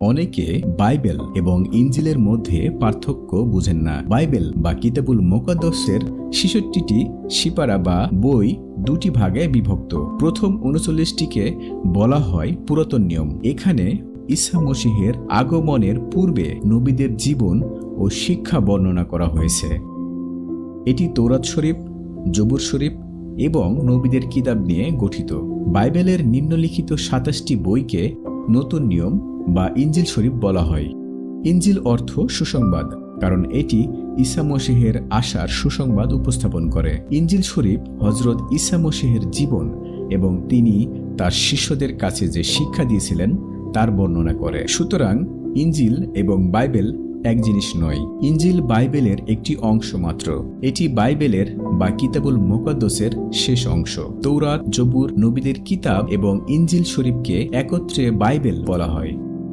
অনেকে বাইবেল এবং ইঞ্জিলের মধ্যে পার্থক্য বুঝেন না। বাইবেল বা কিতাবুল মোকাদ্দসের ছেষট্টিটি সিপারা বা বই দুটি ভাগে বিভক্ত। প্রথম উনচল্লিশটিকে বলা হয় পুরাতন নিয়ম। এখানে ঈসা মসিহের আগমনের পূর্বে নবীদের জীবন ও শিক্ষা বর্ণনা করা হয়েছে। এটি তৌরাত শরীফ, জবুর শরীফ এবং নবীদের কিতাব নিয়ে গঠিত। বাইবেলের নিম্নলিখিত সাতাশটি বইকে নতুন নিয়ম বা ইঞ্জিল শরীফ বলা হয়। ইঞ্জিল অর্থ সুসংবাদ, কারণ এটি ঈসা মসিহের আশার সুসংবাদ উপস্থাপন করে। ইঞ্জিল শরীফ হজরত ঈসা মসিহের জীবন এবং তিনি তার শিষ্যদের কাছে যে শিক্ষা দিয়েছিলেন, তার বর্ণনা করে। সুতরাং ইঞ্জিল এবং বাইবেল এক জিনিস নয়। ইঞ্জিল বাইবেলের একটি অংশ মাত্র। এটি বাইবেলের বা কিতাবুল মোকাদ্দসের শেষ অংশ। তৌরাত জবুর নবীদের কিতাব এবং ইঞ্জিল শরীফকে একত্রে বাইবেল বলা হয়।